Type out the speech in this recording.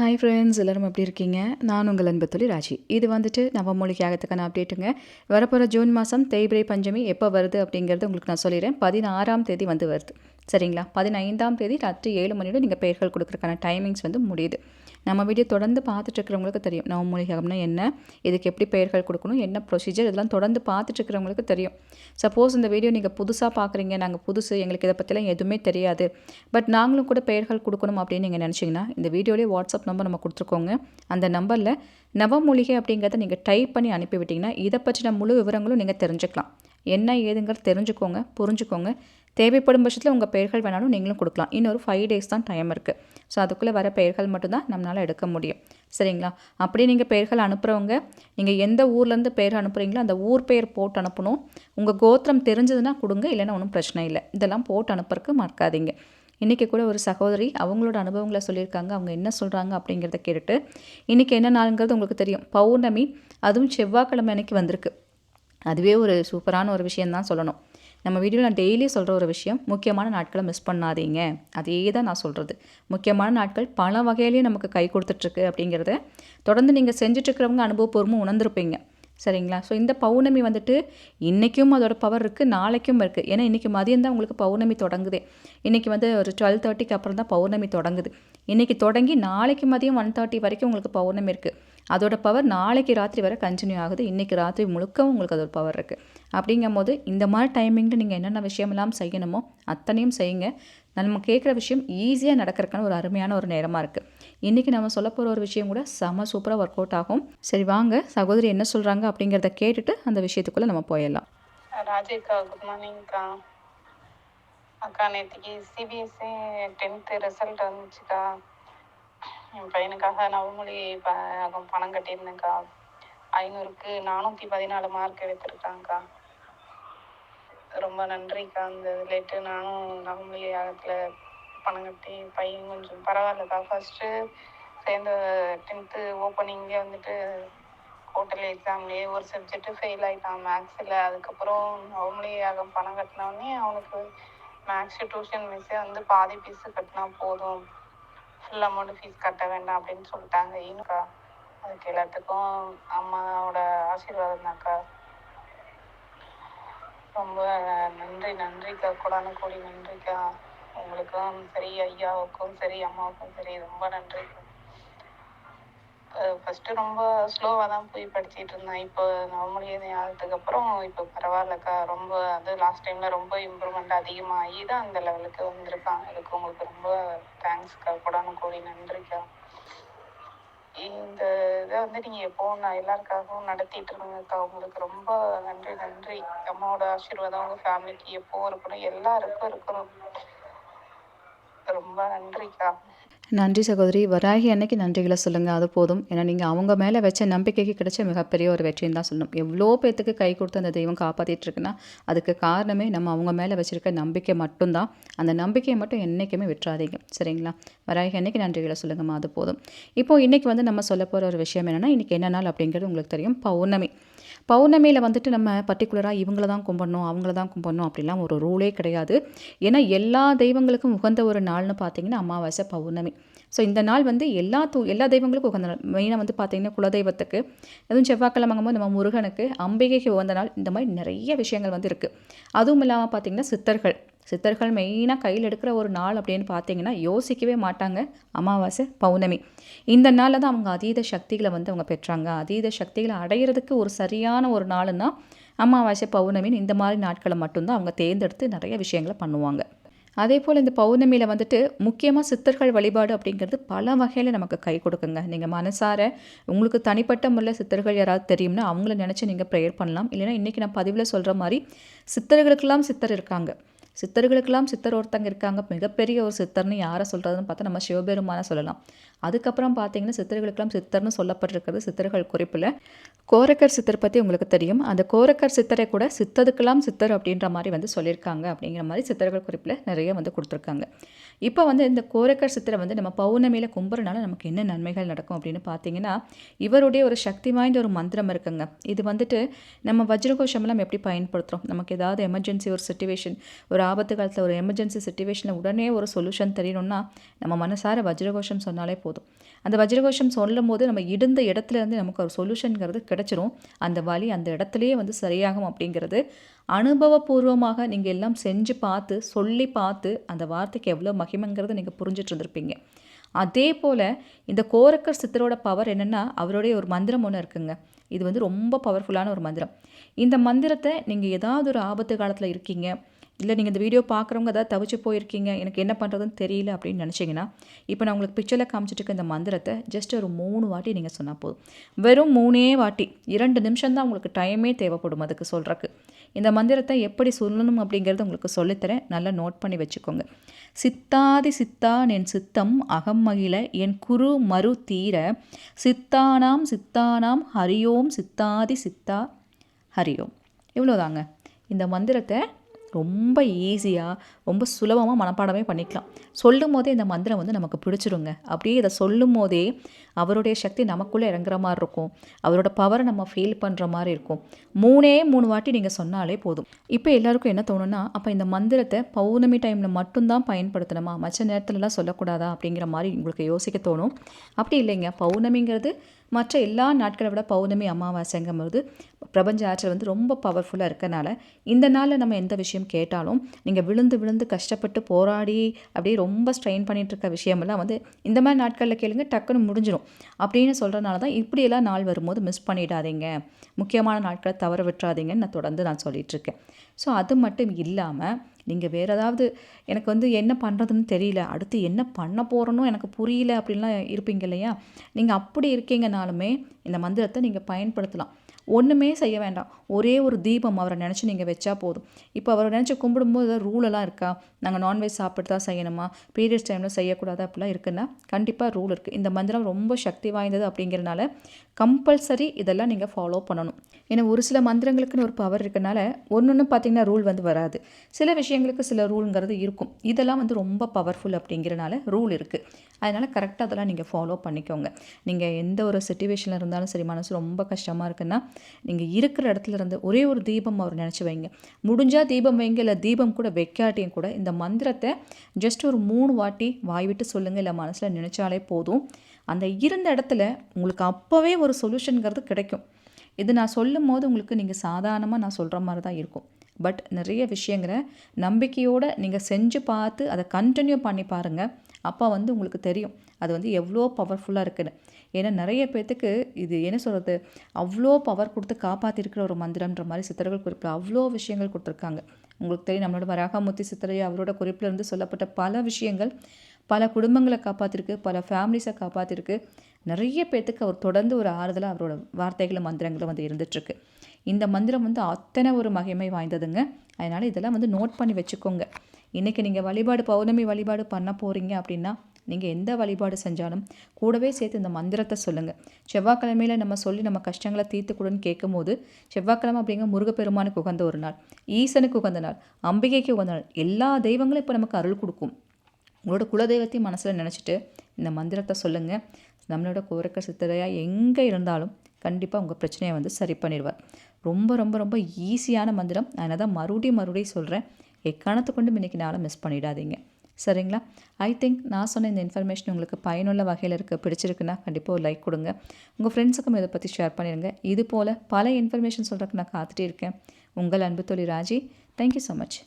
Hi friends எல்லோரும் எப்படி இருக்கீங்க? நான் உங்கள் அன்பு தொழில் ராஜி. இது வந்துட்டு நவமொழிக்கு ஆகத்துக்கான அப்டேட்டுங்க வரப்போகிற ஜூன் மாதம் தேய்பிரை பஞ்சமி எப்போ வருது அப்படிங்கிறது உங்களுக்கு நான் சொல்லிடுறேன். பதினாறாம் தேதி வந்து வருது. சரிங்களா? பதினைந்தாம் தேதி ராத்திரி ஏழு மணியோட நீங்கள் பெயர்கள் கொடுக்குறக்கான டைமிங்ஸ் வந்து முடியுது. நம்ம வீடியோ தொடர்ந்து பார்த்துட்ருக்கிறவங்களுக்கு தெரியும். நவமூலிகம்னா என்ன? இதுக்கு எப்படி பெயர்கள் கொடுக்கணும்? என்ன ப்ரொசீஜர் இதெல்லாம் தொடர்ந்து பார்த்துட்ருக்கிறவங்களுக்கு தெரியும். சப்போஸ் இந்த வீடியோ நீங்கள் புதுசாக பார்க்குறீங்க. நாங்கள் புதுசு எங்களுக்கு இதை பற்றிலாம் எதுவுமே தெரியாது. பட் நாங்களும் கூட பெயர்கள் கொடுக்கணும் அப்படின்னு நீங்கள் நினச்சிங்கன்னா இந்த வீடியோலேயே வாட்ஸ்அப் நம்பர் நம்ம கொடுத்துருக்கோங்க. அந்த நம்பரில் நவமூலிகை அப்படிங்கிறத நீங்கள் டைப் பண்ணி அனுப்பிவிட்டிங்கன்னா இதை பற்றின முழு விவரங்களும் நீங்கள் தெரிஞ்சுக்கலாம். என்ன ஏதுங்கிறது தெரிஞ்சுக்கோங்க புரிஞ்சுக்கோங்க. தேவைப்படும் பட்சத்தில் உங்கள் பெயர்கள் வேணாலும் நீங்களும் கொடுக்கலாம். இன்னொரு ஃபைவ் டேஸ் தான் டைம் இருக்குது ஸோ அதுக்குள்ளே வர பெயர்கள் மட்டும்தான் நம்மளால் எடுக்க முடியும். சரிங்களா? அப்படியே நீங்கள் பெயர்கள் அனுப்புகிறவங்க நீங்கள் எந்த ஊர்லேருந்து பெயர் அனுப்புகிறீங்களோ அந்த ஊர் பெயர் போட்டு அனுப்பணும். உங்கள் கோத்திரம் தெரிஞ்சதுன்னா கொடுங்க இல்லைன்னா ஒன்றும் பிரச்சனை இல்லை. இதெல்லாம் போட்டு அனுப்புறதுக்கு மறக்காதீங்க. இன்றைக்கி கூட ஒரு சகோதரி அவங்களோட அனுபவங்களை சொல்லியிருக்காங்க. அவங்க என்ன சொல்கிறாங்க அப்படிங்கிறத கேட்டுட்டு இன்றைக்கி என்ன நாளுங்கிறது உங்களுக்கு தெரியும். பௌர்ணமி அதுவும் செவ்வாய்க்கிழமை அன்னைக்கு வந்திருக்கு. அதுவே ஒரு சூப்பரான ஒரு விஷயந்தான் சொல்லணும். நம்ம வீடியோவில் நான் டெய்லி சொல்கிற ஒரு விஷயம் முக்கியமான நாட்களை மிஸ் பண்ணாதீங்க. அதே தான் நான் சொல்கிறது முக்கியமான நாட்கள் பல வகையிலையும் நமக்கு கை கொடுத்துட்ருக்கு அப்படிங்கிறத தொடர்ந்து நீங்கள் செஞ்சிட்ருக்கிறவங்க அனுபவப்பூர்வமும் உணர்ந்துருப்பீங்க. சரிங்களா? ஸோ இந்த பௌர்ணமி வந்துட்டு இன்றைக்கும் அதோட பவர் இருக்குது நாளைக்கும் இருக்குது ஏன்னா இன்றைக்கி மதியம் தான் உங்களுக்கு பௌர்ணமி தொடங்குது. இன்றைக்கி வந்து ஒரு டுவெல் தேர்ட்டிக்கு அப்புறம் தான் பௌர்ணமி தொடங்குது. இன்றைக்கி தொடங்கி நாளைக்கு மதியம் ஒன் தேர்ட்டி வரைக்கும் உங்களுக்கு பௌர்ணமி இருக்குது அதோட பவர் நாளைக்கு ராத்திரி வரை கண்டினியூ ஆகுது. இன்றைக்கி ராத்திரி முழுக்கவும் உங்களுக்கு அதோட பவர் இருக்குது அப்படிங்கும் போது இந்த மாதிரி டைமிங்கில் நீங்கள் என்னென்ன விஷயமெல்லாம் செய்யணுமோ அத்தனையும் செய்யுங்க. நம்ம கேட்குற விஷயம் ஈஸியாக நடக்கிறதுக்கான ஒரு அருமையான ஒரு நேரமாக இருக்குது இன்றைக்கி நம்ம சொல்ல போகிற ஒரு விஷயம் கூட செம சூப்பராக ஒர்க் அவுட் ஆகும். சரி வாங்க. சகோதரி என்ன சொல்கிறாங்க அப்படிங்கிறத கேட்டுட்டு அந்த விஷயத்துக்குள்ளே நம்ம போயிடலாம். ராஜேக்கா குட் மார்னிங்க்கா அக்கா நேற்றுக்கு சிபிஎஸ்சி டென்த்து ரிசல்ட் வந்துச்சுக்கா. என் பையனுக்காக நவமொழி ப பணம் கட்டியிருந்தேன்க்கா. ஐநூறுக்கு நானூற்றி பதினாலு மார்க் எடுத்திருக்காங்க்கா ரொம்ப நன்றிக்கா. அந்த லேட்டு நானும் நவமொழி யாகத்தில் பணம் கட்டி பையன் கொஞ்சம் பரவாயில்லக்கா. ஃபஸ்ட்டு சேர்ந்த டென்த்து ஓப்பனிங்கே வந்துட்டு ஹோட்டல் எக்ஸாம்லேயே ஒரு சப்ஜெக்ட்டு ஃபெயில் ஆகிட்டான் மேக்ஸில் அதுக்கப்புறம் நவமொழி யாகம் பணம் கட்டினோடனே அவனுக்கு மேக்ஸ் டியூஷன் மிஸ்ஸே வந்து பாதி ஃபீஸு கட்டினா போதும். ஃபுல் அமௌண்ட் ஃபீஸ் கட்ட வேண்டாம் அப்படின்னு சொல்லிட்டாங்க. இன்னும்க்கா அதுக்கு எல்லாத்துக்கும் அம்மாவோட ஆசீர்வாதம் தான்க்கா. ரொம்ப நன்றி நன்றிக்கா. கொடான கோடி நன்றிக்கா. உங்களுக்கும் சரி ஐயாவுக்கும் சரி அம்மாவுக்கும் சரி ரொம்ப நன்றிக்கா. ஃபஸ்ட்டு ரொம்ப ஸ்லோவாக தான் போய் படிச்சிட்டு இருந்தேன். இப்போ நவமொழி ஆனதுக்கு அப்புறம் இப்போ பரவாயில்லக்கா. ரொம்ப அது லாஸ்ட் டைமில் ரொம்ப இம்ப்ரூவ்மெண்ட் அதிகமாகி தான் அந்த லெவலுக்கு வந்திருக்கான் அதுக்கு உங்களுக்கு ரொம்ப தேங்க்ஸ்க்கா கொடான கோடி நன்றிக்கா. இந்த இதை வந்து நீங்கள் எப்போவும் நான் எல்லாருக்காகவும் நடத்திட்டு இருந்தீங்கக்கா உங்களுக்கு ரொம்ப நன்றி நன்றி. அம்மாவோட ஆசீர்வாதம் உங்கள் ஃபேமிலிக்கு எப்போவும் இருக்கணும் எல்லாருக்கும் இருக்கணும். ரொம்ப நன்றிக்கா. நன்றி சகோதரி. வராகி அன்னைக்கு நன்றிகளை சொல்லுங்கள் அது போதும். ஏன்னா நீங்கள் அவங்க மேலே வச்ச நம்பிக்கைக்கு கிடைச்ச மிகப்பெரிய ஒரு வெற்றின்னு தான் சொல்லணும். எவ்வளோ பேத்துக்கு கை கொடுத்து அந்த தெய்வம் காப்பாற்றிட்டுருக்குன்னா அதுக்கு காரணமே நம்ம அவங்க மேலே வச்சுருக்க நம்பிக்கை மட்டும்தான். அந்த நம்பிக்கையை மட்டும் என்றைக்குமே விட்டுறாதீங்க. சரிங்களா? வராகி அன்னைக்கு நன்றிகளை சொல்லுங்கம்மா. அது போதும். இப்போது இன்றைக்கி வந்து நம்ம சொல்ல போகிற ஒரு விஷயம் என்னென்னா இன்றைக்கி என்ன நாள் அப்படிங்கிறது உங்களுக்கு தெரியும். பௌர்ணமி. பௌர்ணமியில் வந்துட்டு நம்ம பர்டிகுலராக இவங்கள தான் கும்பிடணும் அவங்கள தான் கும்பிடணும் அப்படிலாம் ஒரு ரூலே கிடையாது. ஏன்னா எல்லா தெய்வங்களுக்கும் உகந்த ஒரு நாள்னு பார்த்தீங்கன்னா அமாவாசை பௌர்ணமி. ஸோ இந்த நாள் வந்து எல்லா தூ எல்லா தெய்வங்களுக்கும் உகந்த நாள். மெயினாக வந்து பார்த்திங்கன்னா குலதெய்வத்துக்கு அதுவும் செவ்வாய்க்கிழமைங்கும் போது நம்ம முருகனுக்கு அம்பிகைக்கு உகந்த நாள். இந்த மாதிரி நிறைய விஷயங்கள் வந்து இருக்குது அதுவும் இல்லாமல் பார்த்திங்கன்னா சித்தர்கள். சித்தர்கள் மெயினாக கையில் எடுக்கிற ஒரு நாள் அப்படின்னு பார்த்தீங்கன்னா யோசிக்கவே மாட்டாங்க அமாவாசை பௌர்ணமி. இந்த நாளில் தான் அவங்க அதீத சக்திகளை வந்து அவங்க பெற்றாங்க. அதீத சக்திகளை அடையிறதுக்கு ஒரு சரியான ஒரு நாளுன்னா அமாவாசை பௌர்ணமின்னு இந்த மாதிரி நாட்களை மட்டும்தான் அவங்க தேர்ந்தெடுத்து நிறைய விஷயங்களை பண்ணுவாங்க. அதே போல் இந்த பௌர்ணமியில் வந்துட்டு முக்கியமாக சித்தர்கள் வழிபாடு அப்படிங்கிறது பல வகையில் நமக்கு கை கொடுக்குங்க. நீங்கள் மனசார உங்களுக்கு தனிப்பட்ட முறையில் சித்தர்கள் யாராவது தெரியும்னா அவங்கள நினச்சி நீங்கள் ப்ரேயர் பண்ணலாம். இல்லைனா இன்றைக்கி நான் பதிவில் சொல்கிற மாதிரி சித்தர்களுக்கெல்லாம் சித்தர் இருக்காங்க. சித்தர்களுக்கெல்லாம் சித்தர் ஒருத்தங்க இருக்காங்க. மிகப்பெரிய ஒரு சித்தர்னு யாரை சொல்கிறதுன்னு பார்த்தா நம்ம சிவபெருமான சொல்லலாம். அதுக்கப்புறம் பார்த்தீங்கன்னா சித்தர்களுக்கெல்லாம் சித்தர்னு சொல்லப்பட்டிருக்கிறது சித்தர்கள் குறிப்பில். கோரக்கர் சித்தர் பற்றி உங்களுக்கு தெரியும். அந்த கோரக்கர் சித்தரை கூட சித்ததுக்கெல்லாம் சித்தர் அப்படின்ற மாதிரி வந்து சொல்லியிருக்காங்க அப்படிங்கிற மாதிரி சித்தர்கள் குறிப்பில் நிறைய வந்து கொடுத்துருக்காங்க. இப்போ வந்து இந்த கோரக்கர் சித்திரை வந்து நம்ம பௌர்ணமியில் கும்புறனால நமக்கு என்ன நன்மைகள் நடக்கும் அப்படின்னு பார்த்தீங்கன்னா இவருடைய ஒரு சக்தி வாய்ந்த ஒரு மந்திரம் இருக்குங்க. இது வந்துட்டு நம்ம வஜ்ரகோஷம்லாம் எப்படி பயன்படுத்துகிறோம் நமக்கு ஏதாவது எமர்ஜென்சி ஒரு சுச்சுவேஷன் ஒரு ஆபத்து காலத்தில் ஒரு எமர்ஜென்சி சுச்சுவேஷனில் உடனே ஒரு சொல்யூஷன் தெரியணும்னா நம்ம மனசார வஜ்ரகோஷம் சொன்னாலே போதும். அந்த வஜ்ரகோஷம் சொல்லும் போது நம்ம இருந்த இடத்துலேருந்து நமக்கு ஒரு சொல்யூஷனுங்கிறது கிடச்சிரும். அந்த வழி அந்த இடத்துலையே வந்து சரியாகும் அப்படிங்கிறது அனுபவபூர்வமாக நீங்கள் எல்லாம் செஞ்சு பார்த்து சொல்லி பார்த்து அந்த வார்த்தைக்கு எவ்வளோ மகிமைங்கிறத நீங்கள் புரிஞ்சிட்டு இருந்திருப்பீங்க. அதே போல் இந்த கோரக்கர் சித்தரோட பவர் என்னென்னா அவருடைய ஒரு மந்திரம் ஒன்று இருக்குங்க. இது வந்து ரொம்ப பவர்ஃபுல்லான ஒரு மந்திரம். இந்த மந்திரத்தை நீங்கள் ஏதாவது ஒரு ஆபத்து காலத்தில் இருக்கீங்க. இல்லை நீங்கள் இந்த வீடியோ பார்க்குறவங்க ஏதாவது தவிச்சு போயிருக்கீங்க எனக்கு என்ன பண்ணுறதுன்னு தெரியல அப்படின்னு நினச்சிங்கன்னா இப்போ நான் உங்களுக்கு பிக்சரில் காமிச்சிட்டு இருக்க இந்த மந்திரத்தை ஜஸ்ட் ஒரு மூணு வாட்டி நீங்கள் சொன்னால் போதும். வெறும் மூணே வாட்டி இரண்டு நிமிஷம் தான் உங்களுக்கு டைமே தேவைப்படும் அதுக்கு சொல்கிறக்கு இந்த மந்திரத்தை எப்படி சொல்லணும் அப்படிங்கிறத உங்களுக்கு சொல்லித்தரேன். நல்லா நோட் பண்ணி வச்சுக்கோங்க. சித்தாதி சித்தா என் சித்தம் அகம் மகிழ என் குரு மறு தீர. சித்தானாம் சித்தானாம் ஹரியோம் சித்தாதி சித்தா ஹரியோம். இவ்வளோதாங்க இந்த மந்திரத்தை ரொம்ப ஈஸியாக ரொம்ப சுலபமாக மனப்பாடமே பண்ணிக்கலாம். சொல்லும் போதே இந்த மந்திரம் வந்து நமக்கு பிடிச்சிருங்க. அப்படியே இதை சொல்லும் போதே அவருடைய சக்தி நமக்குள்ளே இறங்குற மாதிரி இருக்கும். அவரோட பவரை நம்ம ஃபீல் பண்ணுற மாதிரி இருக்கும். மூணே மூணு வாட்டி நீங்கள் சொன்னாலே போதும். இப்போ எல்லாருக்கும் என்ன தோணுன்னா அப்போ இந்த மந்திரத்தை பௌர்ணமி டைமில் மட்டும்தான் பயன்படுத்தணுமா? மற்ற நேரத்துலலாம் சொல்லக்கூடாதா? அப்படிங்கிற மாதிரி உங்களுக்கு யோசிக்க தோணும். அப்படி இல்லைங்க. பௌர்ணமிங்கிறது மற்ற எல்லா நாட்களை விட பௌர்ணமி அமாவாசைங்கும் போது பிரபஞ்ச ஆற்றல் வந்து ரொம்ப பவர்ஃபுல்லாக இருக்கனால இந்த நாளில் நம்ம எந்த விஷயம் கேட்டாலும் நீங்கள் விழுந்து விழுந்து கஷ்டப்பட்டு போராடி அப்படியே ரொம்ப ஸ்ட்ரெயின் பண்ணிகிட்டு இருக்க விஷயமெல்லாம் வந்து இந்த மாதிரி நாட்களில் கேளுங்க டக்குன்னு முடிஞ்சிடும் அப்படின்னு சொல்கிறனால தான் இப்படியெல்லாம் நாள் வரும்போது மிஸ் பண்ணிடாதீங்க. முக்கியமான நாட்களை தவற விட்டுறாதீங்கன்னு நான் தொடர்ந்து நான் சொல்லிகிட்ருக்கேன் ஸோ அது மட்டும் இல்லாமல் நீங்கள் வேறு ஏதாவது எனக்கு வந்து என்ன பண்ணுறதுன்னு தெரியல அடுத்து என்ன பண்ண போகிறனும் எனக்கு புரியல அப்படின்லாம் இருப்பீங்க இல்லையா? நீங்கள் அப்படி இருக்கீங்கனாலுமே இந்த மந்திரத்தை நீங்கள் பயன்படுத்தலாம். ஒன்றுமே செய்ய வேண்டாம். ஒரே ஒரு தீபம் அவரை நினச்சி நீங்கள் வச்சா போதும். இப்போ அவரை நினச்சி கும்பிடும்போது ஏதாவது ரூலெல்லாம் இருக்கா? நாங்கள் நான்வெஜ் சாப்பிட்டு தான் செய்யணுமா பீரியட்ஸ் டைமில் செய்யக்கூடாது? அப்படிலாம் இருக்குன்னா கண்டிப்பாக ரூல் இருக்குது இந்த மந்திரம் ரொம்ப சக்தி வாய்ந்தது அப்படிங்கிறனால கம்பல்சரி இதெல்லாம் நீங்கள் ஃபாலோ பண்ணணும். ஏன்னா ஒரு சில மந்திரங்களுக்குன்னு ஒரு பவர் இருக்கனால ஒன்று ஒன்று பார்த்தீங்கன்னா ரூல் வந்து வராது. சில விஷயங்களுக்கு சில ரூலுங்கிறது இருக்கும். இதெல்லாம் வந்து ரொம்ப பவர்ஃபுல் அப்படிங்கிறனால ரூல் இருக்குது அதனால் கரெக்டாக அதெல்லாம் நீங்கள் ஃபாலோ பண்ணிக்கோங்க. நீங்கள் எந்த ஒரு சுச்சுவேஷனில் இருந்தாலும் சரி மனசு ரொம்ப கஷ்டமாக இருக்குன்னா நீங்கள் இருக்கிற இடத்துல இருந்து ஒரே ஒரு தீபம் அவர் நினச்சி வைங்க. முடிஞ்சால் தீபம் வைங்க இல்லை தீபம் கூட வைக்காட்டியும் கூட இந்த மந்திரத்தை ஜஸ்ட் ஒரு மூணு வாட்டி வாய் விட்டு சொல்லுங்கள் இல்லை மனசில் நினச்சாலே போதும். அந்த இருந்த இடத்துல உங்களுக்கு அப்போவே ஒரு சொல்யூஷனுங்கிறது கிடைக்கும். இது நான் சொல்லும் போது உங்களுக்கு நீங்கள் சாதாரணமாக நான் சொல்கிற மாதிரி தான் இருக்கும். பட் நிறைய விஷயங்களை நம்பிக்கையோடு நீங்கள் செஞ்சு பார்த்து அதை கண்டினியூ பண்ணி பாருங்கள் அப்போ வந்து உங்களுக்கு தெரியும். அது வந்து எவ்வளோ பவர்ஃபுல்லாக இருக்குன்னு. ஏன்னா நிறைய பேர்த்துக்கு இது என்ன சொல்கிறது அவ்வளோ பவர் கொடுத்து காப்பாற்றிருக்கிற ஒரு மந்திரம்ன்ற மாதிரி சித்தர்கள் குறிப்பில் அவ்வளோ விஷயங்கள் கொடுத்துருக்காங்க. உங்களுக்கு தெரியும் நம்மளோட வராகமூர்த்தி சித்தரை அவரோட குறிப்பிலிருந்து சொல்லப்பட்ட பல விஷயங்கள் பல குடும்பங்களை காப்பாற்றிருக்கு பல ஃபேமிலிஸை காப்பாற்றிருக்கு நிறைய பேர்த்துக்கு அவர் தொடர்ந்து ஒரு ஆறுதலாக அவரோட வார்த்தைகளும் மந்திரங்களும் வந்து இருந்துகிட்ருக்கு இந்த மந்திரம் வந்து அத்தனை ஒரு மகிமை வாய்ந்ததுங்க. அதனால் இதெல்லாம் வந்து நோட் பண்ணி வச்சுக்கோங்க. இன்றைக்கி நீங்கள் வழிபாடு பௌர்ணமி வழிபாடு பண்ண போகிறீங்க அப்படின்னா நீங்கள் எந்த வழிபாடு செஞ்சாலும் கூடவே சேர்த்து இந்த மந்திரத்தை சொல்லுங்கள் செவ்வாய்க்கிழமையில் நம்ம சொல்லி நம்ம கஷ்டங்களை தீர்த்து கொடுன்னு கேட்கும்போது செவ்வாய்க்கிழமை அப்படிங்கிற முருகப்பெருமானுக்கு உகந்த ஒரு நாள் ஈசனுக்கு உகந்த நாள் அம்பிகைக்கு உகந்த நாள். எல்லா தெய்வங்களும் இப்போ நமக்கு அருள் கொடுக்கும். உங்களோட குலதெய்வத்தையும் மனசில் நினச்சிட்டு இந்த மந்திரத்தை சொல்லுங்கள் நம்மளோட கோரக்க சித்தரையாக எங்கே இருந்தாலும் கண்டிப்பாக உங்கள் பிரச்சனையை வந்து சரி பண்ணிடுவார். ரொம்ப ரொம்ப ரொம்ப ஈஸியான மந்திரம். அதனால் தான் மறுபடியும் மறுபடியும் சொல்கிறேன் எக்காரணத்தை கொண்டும் இன்றைக்கி நாளை மிஸ் பண்ணிடாதீங்க. சரிங்களா? ஐ திங்க் நான் சொன்ன இந்த இன்ஃபர்மேஷன் உங்களுக்கு பயனுள்ள வகையில் இருக்க. பிடிச்சிருக்குன்னா கண்டிப்பாக ஒரு லைக் கொடுங்க. உங்கள் ஃப்ரெண்ட்ஸுக்கும் இதை பற்றி ஷேர் பண்ணிடுங்க. இது போல் பல இன்ஃபர்மேஷன் சொல்கிறதுக்கு நான் காத்துட்டே இருக்கேன். உங்கள் அன்பு தொழில் ராஜி. Thank you so much